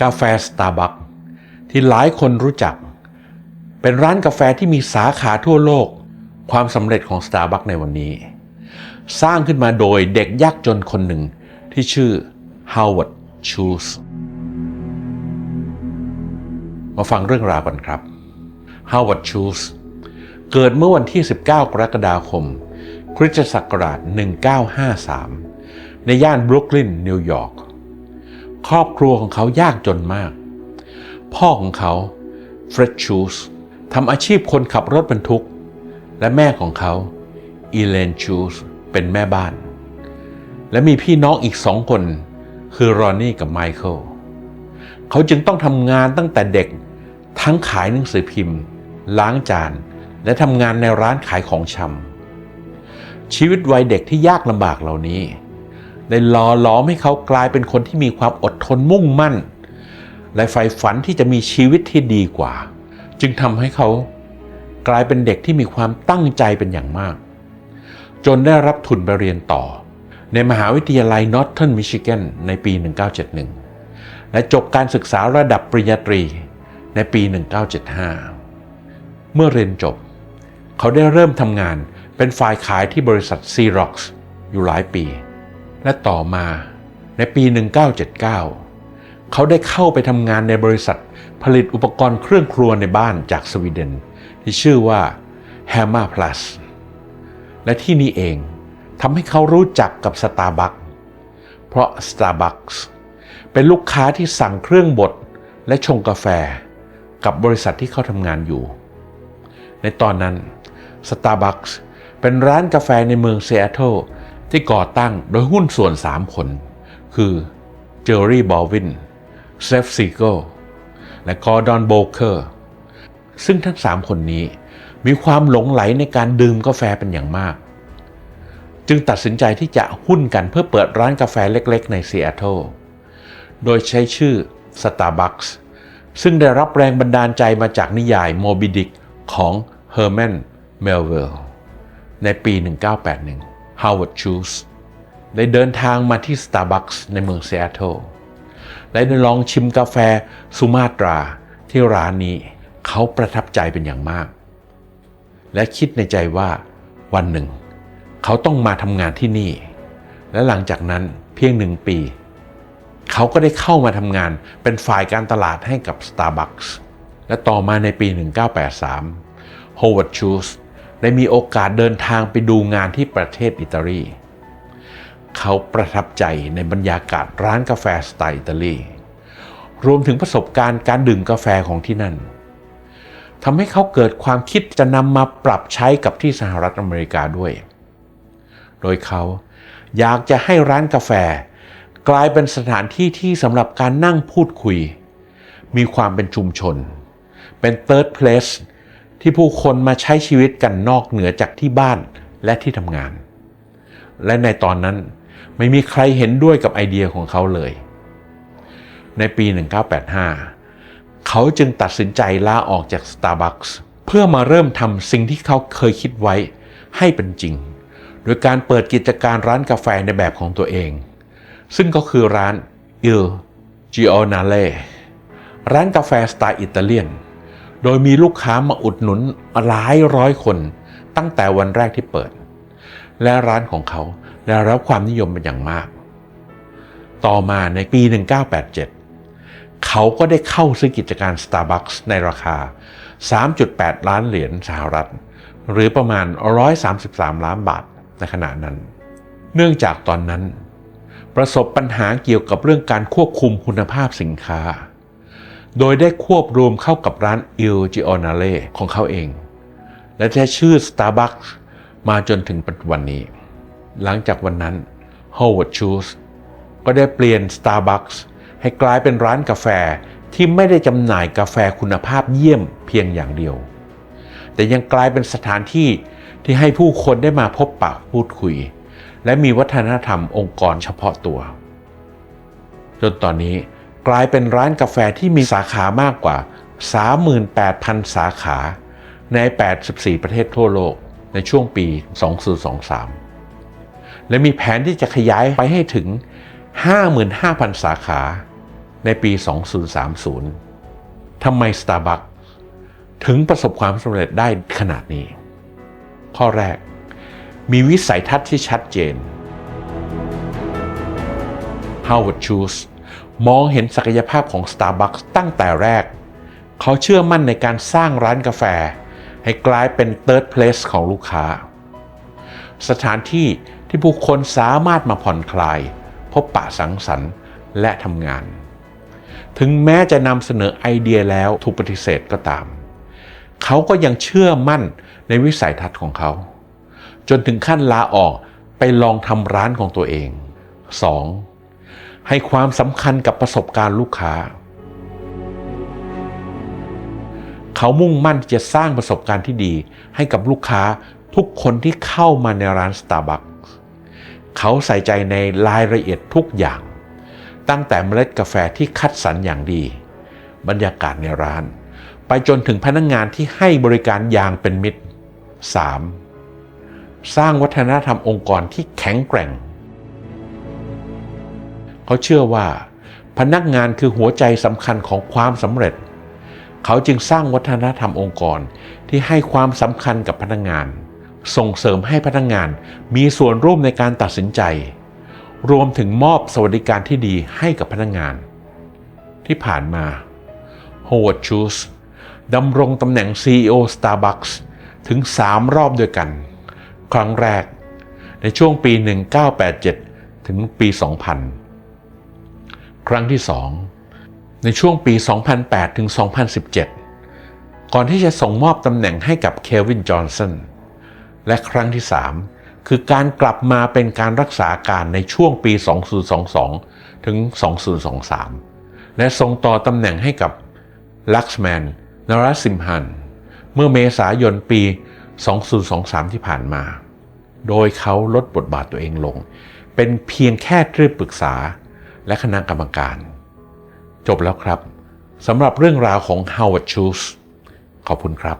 กาแฟสตาร์บัคที่หลายคนรู้จัก เป็นร้านกาแฟที่มีสาขาทั่วโลก ความสำเร็จของ Starbucks ในวันนี้ สร้างขึ้นมาโดยเด็กยากจนคนหนึ่งที่ชื่อ Howard Schultz มาฟังเรื่องราวกันครับ Howard Schultz เกิดเมื่อวันที่ 19 กรกฎาคม คริสตศักราช 1953 ในย่านบรุกลินนิวยอร์ก ครอบครัวของเขายากจนมาก พ่อของเขาเฟร็ดชูสทำอาชีพคนขับรถบรรทุก และแม่ของเขาอีเลนชูสเป็นแม่บ้าน และมีพี่น้องอีกสองคน คือรอนนี่กับไมเคิลเขาจึงต้องทำงานตั้งแต่เด็กทั้งขายหนังสือพิมพ์ ล้างจาน และทำงานในร้านขายของชำชีวิตวัยเด็กที่ยากลำบากเหล่านี้ ได้หล่อหลอมให้เขากลายเป็นคนที่มีความอดทนมุ่งมั่น และใฝ่ฝันที่จะมีชีวิตที่ดีกว่า จึงทำให้เขากลายเป็นเด็กที่มีความตั้งใจเป็นอย่างมาก จนได้รับทุนไปเรียนต่อ ในมหาวิทยาลัยนอร์ทเทิร์นมิชิแกนในปี 1971 และจบการศึกษาระดับปริญญาตรีในปี 1975 เมื่อเรียนจบ เขาได้เริ่มทำงานเป็นฝ่ายขายที่บริษัท Xerox อยู่หลายปี และต่อมาในปี 1979 เขาได้เข้าไปทำงานในบริษัทผลิตอุปกรณ์เครื่องครัวในบ้านจากสวีเดน ที่ชื่อว่า h a m m e r Plus และที่นี่เองทำให้เขารู้จักกับ Starbucks เพราะ Starbucks เป็นลูกค้าที่สั่งเครื่องบดและชงกาแฟกับบริษัทที่เขาทำงานอยู่ ในตอนนั้น Starbucks เป็นร้านกาแฟในเมืองเซีแอตเที่ก่อตั้งโดยหุ้นส่วน 3 คน คือเจอร์รี่บอลวินเซฟซีโกและกอร์ดอนโบเคอร์ซึ่งทั้ง 3 คนนี้มีความหลงไหลในการดื่มกาแฟเป็นอย่างมาก จึงตัดสินใจที่จะหุ้นกันเพื่อเปิดร้านกาแฟเล็กๆ ในซีแอตเทิลโดยใช้ชื่อ Starbucks ซึ่งได้รับแรงบันดาลใจมาจากนิยาย Moby Dick ของ Herman Melville ในปี 1981 Howard Schultz ได้เดินทางมาที่ Starbucks ในเมืองซีแอตเทิลและได้ลองชิมกาแฟสุมาตราที่ร้านนี้เขาประทับใจเป็นอย่างมาก และคิดในใจว่าวันหนึ่ง เขาต้องมาทำงานที่นี่ และหลังจากนั้นเพียงหนึ่งปี เขาก็ได้เข้ามาทำงานเป็นฝ่ายการตลาดให้กับ Starbucks และต่อมาในปี 1983 Howard Schultz ได้มีโอกาสเดินทางไปดูงานที่ประเทศอิตาลีเขาประทับใจในบรรยากาศร้านกาแฟสไตล์อิตาลีรวมถึงประสบการณ์การดื่มกาแฟของที่นั่นทำให้เขาเกิดความคิดจะนำมาปรับใช้กับที่สหรัฐอเมริกาด้วย โดยเขาอยากจะให้ร้านกาแฟ กลายเป็นสถานที่ที่สำหรับการนั่งพูดคุย มีความเป็นชุมชน เป็น third place ที่ผู้คนมาใช้ชีวิตกันนอกเหนือจากที่บ้านและที่ทำงาน และในตอนนั้นไม่มีใครเห็นด้วยกับไอเดียของเขาเลย ในปี 1985 เขาจึงตัดสินใจลาออกจาก Starbucks เพื่อมาเริ่มทำสิ่งที่เขาเคยคิดไว้ให้เป็นจริง โดยการเปิดกิจการร้านกาแฟในแบบของตัวเอง ซึ่งก็คือร้าน Il Giornale ร้านกาแฟสไตล์อิตาเลียน โดยมีลูกค้ามาอุดหนุนหลายร้อยคน ตั้งแต่วันแรกที่เปิด และร้านของเขาได้รับความนิยมเป็นอย่างมาก ต่อมาในปี 1987 เขาก็ได้เข้าซื้อกิจการ Starbucks ในราคา 3.8 ล้านเหรียญสหรัฐ หรือประมาณ 133 ล้านบาทในขณะนั้น เนื่องจากตอนนั้น ประสบปัญหาเกี่ยวกับเรื่องการควบคุมคุณภาพสินค้า โดยได้ควบรวมเข้ากับร้าน Il Giornale ของเขาเอง และใช้ชื่อ Starbucks มาจนถึงปัจจุบันนี้ หลังจากวันนั้น Howard Schultz ก็ได้เปลี่ยน Starbucks ให้กลายเป็นร้านกาแฟที่ไม่ได้จำหน่ายกาแฟคุณภาพเยี่ยมเพียงอย่างเดียว แต่ยังกลายเป็นสถานที่ที่ให้ผู้คนได้มาพบปะพูดคุย และมีวัฒนธรรมองค์กรเฉพาะตัว จนตอนนี้ กลายเป็นร้านกาแฟที่มีสาขามากกว่า 38,000 สาขา ใน 84 ประเทศทั่วโลกในช่วงปี 2023 และมีแผนที่จะขยายไปให้ถึง 55,000 สาขาในปี 2030 ทำไม Starbucks ถึงประสบความสำเร็จได้ขนาดนี้ ข้อแรก มีวิสัยทัศน์ที่ชัดเจน Howard Schultz มองเห็นศักยภาพของ Starbucks ตั้งแต่แรก เขาเชื่อมั่นในการสร้างร้านกาแฟ ให้กลายเป็น Third Place ของลูกค้า สถานที่ที่ผู้คนสามารถมาผ่อนคลาย พบปะสังสรรค์และทำงาน ถึงแม้จะนำเสนอไอเดียแล้วถูกปฏิเสธก็ตาม เขาก็ยังเชื่อมั่นในวิสัยทัศน์ของเขา จนถึงขั้นลาออกไปลองทำร้านของตัวเอง 2. ให้ความสำคัญกับประสบการณ์ลูกค้า เขามุ่งมั่นที่จะสร้างประสบการณ์ที่ดี ให้กับลูกค้าทุกคนที่เข้ามาในร้าน Starbucks เขาใส่ใจในรายละเอียดทุกอย่าง ตั้งแต่เมล็ดกาแฟที่คัดสรรอย่างดี บรรยากาศในร้าน ไปจนถึงพนักงงานที่ให้บริการอย่างเป็นมิตร 3. สร้างวัฒนธรรมองค์กรที่แข็งแกร่ง เขาเชื่อว่า พนักงานคือหัวใจสำคัญของความสำเร็จ เขาจึงสร้างวัฒนธรรมองค์กรที่ให้ความสำคัญกับพนักงาน ส่งเสริมให้พนักงานมีส่วนร่วมในการตัดสินใจ รวมถึงมอบสวัสดิการที่ดีให้กับพนักงาน ที่ผ่านมา Howard Schultz ดำรงตำแหน่ง CEO Starbucks ถึง 3 รอบด้วยกัน ครั้งแรกในช่วงปี 1987 ถึงปี 2000 ครั้งที่ 2 ในช่วงปี 2008 ถึง 2017 ก่อนที่จะส่งมอบตำแหน่งให้กับเควินจอห์นสันและครั้งที่ 3 คือการกลับมาเป็นการรักษาการในช่วงปี 2022 ถึง 2023 และส่งต่อตำแหน่งให้กับลักซ์แมนนรัสิมฮัน เมื่อเมษายนปี 2023 ที่ผ่านมา โดยเขาลดบทบาทตัวเองลง เป็นเพียงแค่ที่ปรึกษา และคณะกรรมการ จบแล้วครับสำหรับเรื่องราวของ Howard Schultz ขอบคุณครับ